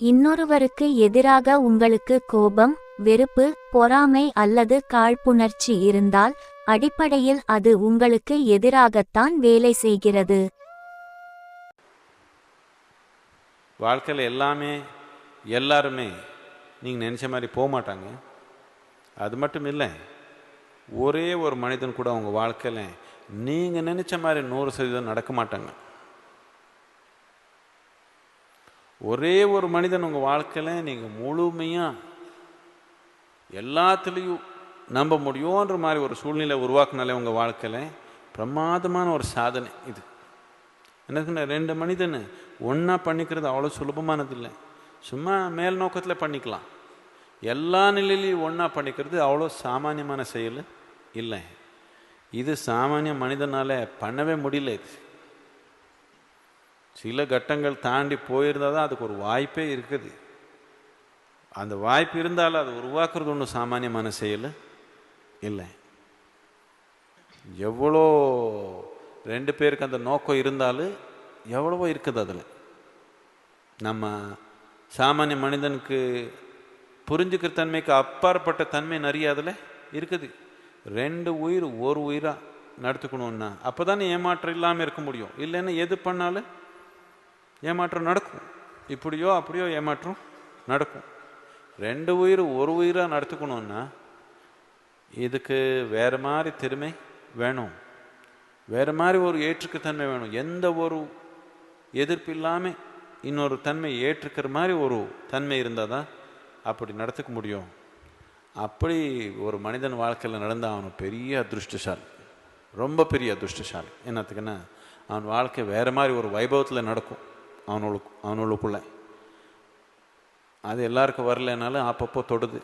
இன்னொருவருக்கு எதிராக உங்களுக்கு கோபம் வெறுப்பு பொறாமை அல்லது காழ்ப்புணர்ச்சி இருந்தால் அடிப்படையில் அது உங்களுக்கு எதிராகத்தான் வேலை செய்கிறது. வாழ்க்கையில் எல்லாமே எல்லாருமே நீங்கள் நினச்ச மாதிரி போக மாட்டாங்க அது மட்டும் இல்லை ஒரே ஒரு மனிதன் கூட உங்கள் வாழ்க்கையில் நீங்கள் நினச்ச மாதிரி நூறு சதவீதம் நடக்க மாட்டாங்க ஒரே ஒரு மனிதன் உங்கள் வாழ்க்கையில் நீங்கள் முழுமையாக எல்லாத்துலேயும் நம்ப முடியுன்ற மாதிரி ஒரு சூழ்நிலை உருவாக்குனாலே உங்கள் வாழ்க்கையில் பிரமாதமான ஒரு சாதனை இது. என்ன ரெண்டு மனிதன் ஒன்றா பண்ணிக்கிறது அவ்வளோ சுலபமானது இல்லை சும்மா மேல் நோக்கத்தில் பண்ணிக்கலாம். எல்லா நிலையிலையும் ஒன்றா பண்ணிக்கிறது அவ்வளோ சாமானியமான செயல் இல்லை. இது சாமானிய மனிதனால் பண்ணவே முடியல இது. சில கட்டங்கள் தாண்டி போயிருந்தால் தான் அதுக்கு ஒரு வாய்ப்பே இருக்குது. அந்த வாய்ப்பு இருந்தாலும் அதை உருவாக்குறது ஒன்றும் சாமானியமான செயல் இல்லை. எவ்வளோ ரெண்டு பேருக்கு அந்த நோக்கம் இருந்தாலும் எவ்வளவோ இருக்குது அதில். நம்ம சாமானிய மனிதனுக்கு புரிஞ்சுக்கிற தன்மைக்கு அப்பாற்பட்ட தன்மை நிறைய அதில் இருக்குது. ரெண்டு உயிர் ஒரு உயிராக நடத்துக்கணும்னா அப்போ தானே ஏமாற்றம் இல்லாமல் இருக்க முடியும். இல்லைன்னா எது பண்ணாலும் ஏமாற்றம் நடக்கும். இப்படியோ அப்படியோ ஏமாற்றம் நடக்கும். ரெண்டு உயிர் ஒரு உயிராக நடத்துக்கணும்னா இதுக்கு வேறு மாதிரி திறமை வேணும். வேறு மாதிரி ஒரு ஏற்றுக்கத்தன்மை வேணும். எந்த ஒரு எதிர்ப்பு இல்லாமல் இன்னொரு தன்மை ஏற்றுக்கிற மாதிரி ஒரு தன்மை இருந்தால் தான் அப்படி நடத்துக்க முடியும். அப்படி ஒரு மனிதன் வாழ்க்கையில் நடந்தால் அவன் பெரிய அதிருஷ்டசாலி. ரொம்ப பெரிய அதிருஷ்டசாலி. என்னத்துக்குன்னா அவன் வாழ்க்கை வேறு மாதிரி ஒரு வைபவத்தில் நடக்கும். அவனுக்கு அவனுக்குள்ளே அது எல்லாருக்கும் வரலைனாலும் அப்பப்போ தொடுது.